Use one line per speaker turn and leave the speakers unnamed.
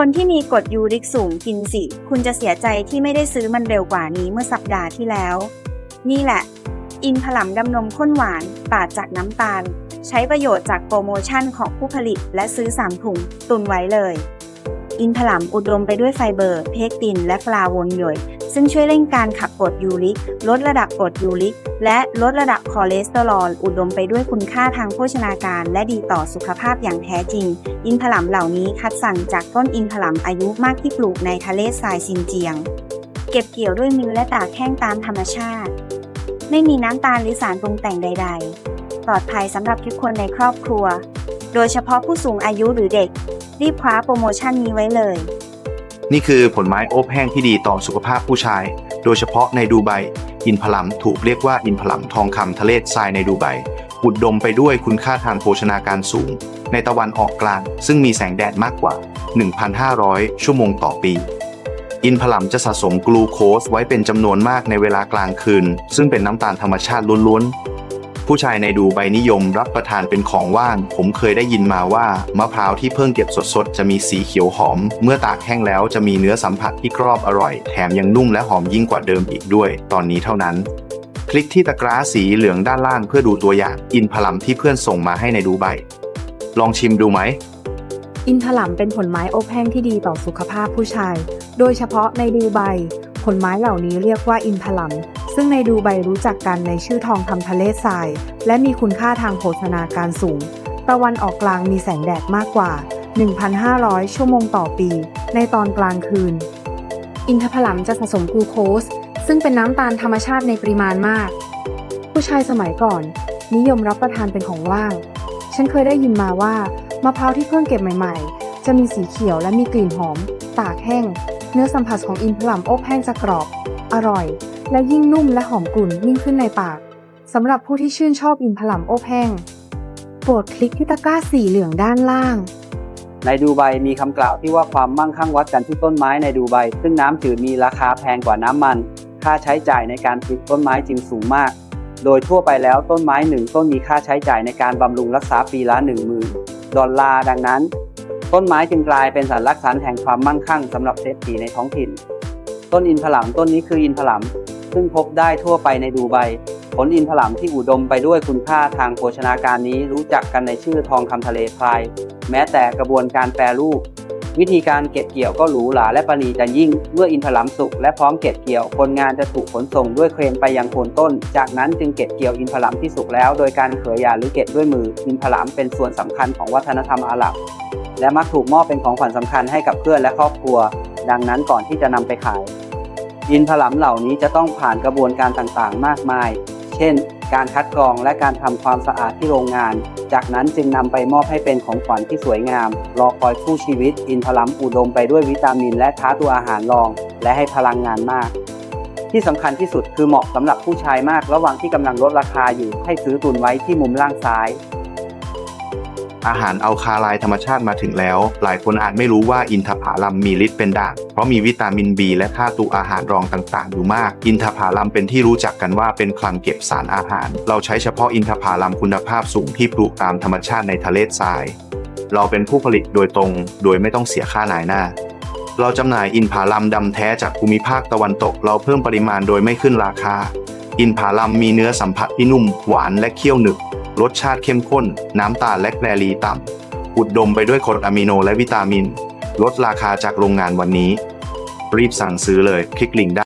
คนที่มีกรดยูริกสูงกินสิ คุณจะเสียใจที่ไม่ได้ซื้อมันเร็วกว่านี้เมื่อสัปดาห์ที่แล้ว นี่แหละ อินผลัมดำนมข้นหวานปราดจากน้ำตาล ใช้ประโยชน์จากโปรโมชั่นของผู้ผลิตและซื้อ 3 ถุง ตุนไว้เลย อินผลัมอุดมไปด้วยไฟเบอร์ เพกติน และฟลาวนโยด ซึ่งช่วยเร่งการขับกรดยูริก ลดระดับกรดยูริก และลดระดับคอเลสเตอรอลอุดมไปด้วยคุณค่าทางโภชนาการ และดีต่อสุขภาพอย่างแท้จริง อินผลัมเหล่านี้คัดสรรจากต้นอินผลัมอายุมากที่ปลูกในทะเลทรายซินเจียง เก็บเกี่ยวด้วยมือและตากแห้งตามธรรมชาติ ไม่มีน้ำตาลหรือสารปรุงแต่งใด ๆ ปลอดภัยสำหรับทุกคนในครอบครัว โดยเฉพาะผู้สูงอายุหรือเด็ก รีบคว้าโปรโมชั่นนี้ไว้เลย
นี่คือผลไม้อบแห้งที่ดีต่อสุขภาพผู้ชาย โดยเฉพาะในดูไบ อินพลัมถูกเรียกว่าอินพลัมทองคำทะเลทรายในดูไบ อุดมไปด้วยคุณค่าทางโภชนาการสูง ในตะวันออกกลาง ซึ่งมีแสงแดดมากกว่า 1,500 ชั่วโมงต่อปี อินพลัมจะสะสมกลูโคสไว้เป็นจำนวนมากในเวลากลางคืน ซึ่งเป็นน้ำตาลธรรมชาติล้วนๆ ผู้ชายในดูไบนิยมรับประทานเป็นของว่าง ผมเคยได้ยินมาว่ามะพร้าวที่เพิ่งเก็บสดๆ จะมีสีเขียวหอม เมื่อตากแห้งแล้วจะมีเนื้อสัมผัสที่กรอบอร่อย แถมยังนุ่มและหอมยิ่งกว่าเดิมอีกด้วย ตอนนี้เท่านั้น คลิกที่ตะกร้าสีเหลืองด้านล่างเพื่อดูตัวอย่างอินพลัมที่เพื่อนส่งมาให้ในดูไบลองชิมดูไหม
อินทลัมเป็นผลไม้อบแห้งที่ดีต่อสุขภาพผู้ชาย โดยเฉพาะในดูไบ ผลไม้เหล่านี้เรียกว่าอินทลัม ซึ่งในดูไบรู้จักกันในชื่อทองคำทะเลทราย และมีคุณค่าทางโภชนาการสูง ตะวันออกกลางมีแสงแดดมากกว่า 1,500 ชั่วโมงต่อปี ในตอนกลางคืน อินทผลัมจะสะสมกลูโคส ซึ่งเป็นน้ำตาลธรรมชาติในปริมาณมาก ผู้ชายสมัยก่อน นิยมรับประทานเป็นของว่าง ฉันเคยได้ยินมาว่ามะพร้าวที่เพิ่งเก็บใหม่ ๆ จะมีสีเขียวและมีกลิ่นหอม ตากแห้ง เนื้อสัมผัสของอินทผลัมอบแห้งจะกรอบ อร่อย และยิ่งนุ่มและหอมกลุ่นยิ่งขึ้นในปากสำหรับผู้ที่ชื่นชอบอินทผลัมอบแห้ง โปรดคลิกที่ตะกร้าสีเหลืองด้านล่าง
ในดูไบมีคำกล่าวที่ว่าความมั่งคั่งวัดกันที่ต้นไม้ในดูไบซึ่งน้ำจืดมีราคาแพงกว่าน้ำมัน ค่าใช้จ่ายในการปลูกต้นไม้จึงสูงมาก โดยทั่วไปแล้วต้นไม้หนึ่งต้นมีค่าใช้จ่ายในการบำรุงรักษาปีละ1 0,000ดอลลาร์ดังนั้น ต้นไม้จึงกลายเป็นสัญลักษณ์แห่งความมั่งคั่งสำหรับเศรษฐีในท้องถิ่น ต้นอินทผลัมต้นนี้คืออินทผลัม ซึ่งพบได้ทั่วไปในดูไบผลอินทผลัมที่อุดมไปด้วยคุณค่าทางโภชนาการนี้รู้จักกันในชื่อทองคำทะเลทราย แม้แต่กระบวนการแปรรูป วิธีการเก็บเกี่ยวก็หรูหราและประณีตยิ่ง เมื่ออินทผลัมสุกและพร้อมเก็บเกี่ยว คนงานจะถูกขนส่งด้วยเครนไปยังโคนต้น จากนั้นจึงเก็บเกี่ยวอินทผลัมที่สุกแล้ว โดยการเขยหยาหรือเก็บด้วยมือ อินทผลัมเป็นส่วนสำคัญของวัฒนธรรมอาหรับและมักถูกมอบเป็นของขวัญสำคัญให้กับเพื่อนและครอบครัว ดังนั้นก่อนที่จะนำไปขาย อินทผลัมเหล่านี้จะต้องผ่านกระบวนการต่างๆ มากมาย เช่น การคัดกรองและการทำความสะอาดที่โรงงาน จากนั้นจึงนำไปมอบให้เป็นของขวัญที่สวยงาม รอคอยคู่ชีวิต อินทลัมอุดมไปด้วยวิตามิน และท้าตัวอาหารรอง และให้พลังงานมาก ที่สำคัญที่สุดคือเหมาะสำหรับผู้ชายมาก ระหว่างที่กำลังลดราคาอยู่ให้ซื้อตุนไว้ที่มุมล่างซ้าย
อาหารอัลคาไลธรรมชาติมาถึงแล้ว หลายคนอาจไม่รู้ว่าอินทผลัมมีฤทธิ์เป็นด่าง เพราะมีวิตามิน B และธาตุอาหารรองต่างๆ อยู่มาก อินทผลัมเป็นที่รู้จักกันว่าเป็นคลังเก็บสารอาหาร เราใช้เฉพาะอินทผลัมคุณภาพสูงที่ปลูกตามธรรมชาติในทะเลทราย เราเป็นผู้ผลิตโดยตรง โดยไม่ต้องเสียค่านายหน้าเราจำหน่ายอินผลัมดำแท้จากภูมิภาคตะวันตก เราเพิ่มปริมาณโดยไม่ขึ้นราคา อินผลัมมีเนื้อสัมผัสที่นุ่มหวานและเคี้ยวหนึบ รสชาติเข้มข้น น้ำตาลและแคลอรีต่ำ อุดมไปด้วยกรดอะมิโนและวิตามิน ลดราคาจากโรงงานวันนี้ รีบสั่งซื้อเลย คลิกลิงก์ได้